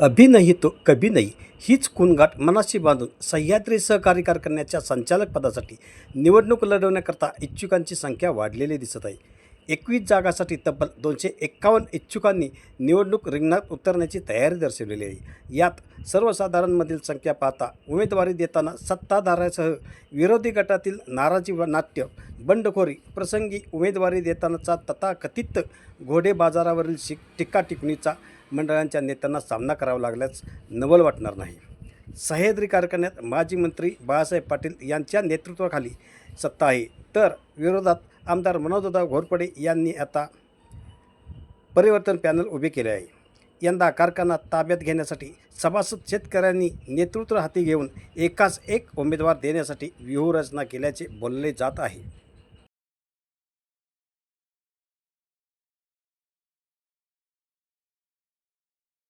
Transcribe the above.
अभिनयी तो कभी नाही हीच कुणगाठ मनाशी बांधून सह्याद्री सहकार्यकार कारखान्याच्या संचालक पदासाठी निवडणूक लढवण्याकरता इच्छुकांची संख्या वाढलेली दिसत आहे. एकवीस जागासाठी तब्बल दोनशे एक्कावन्न इच्छुकांनी निवडणूक रिंगणात उतरण्याची तयारी दर्शवलेली आहे. यात सर्वसाधारणमधील संख्या पाहता उमेदवारी देताना सत्ताधाऱ्यासह विरोधी गटातील नाराजी व नाट्य बंडखोरी प्रसंगी उमेदवारी देतानाचा तथाकथित घोडे बाजारावरील शिक टीका टिप्पणीचा मंडळांच्या नेत्यांना सामना करावा लागल्यास नवल वाटणार नाही. सह्याद्री कारखान्यात माजी मंत्री बाळासाहेब पाटील यांच्या नेतृत्वाखाली सत्ता आहे. तर विरोधात आमदार मनोजदा घोरपडे यांनी आता परिवर्तन पॅनल उभे केले आहे. यंदा कारखाना ताब्यात घेण्यासाठी सभासद शेतकऱ्यांनी नेतृत्व हाती घेऊन एकाच एक उमेदवार देण्यासाठी व्यूहरचना केल्याचे बोलले जात आहे.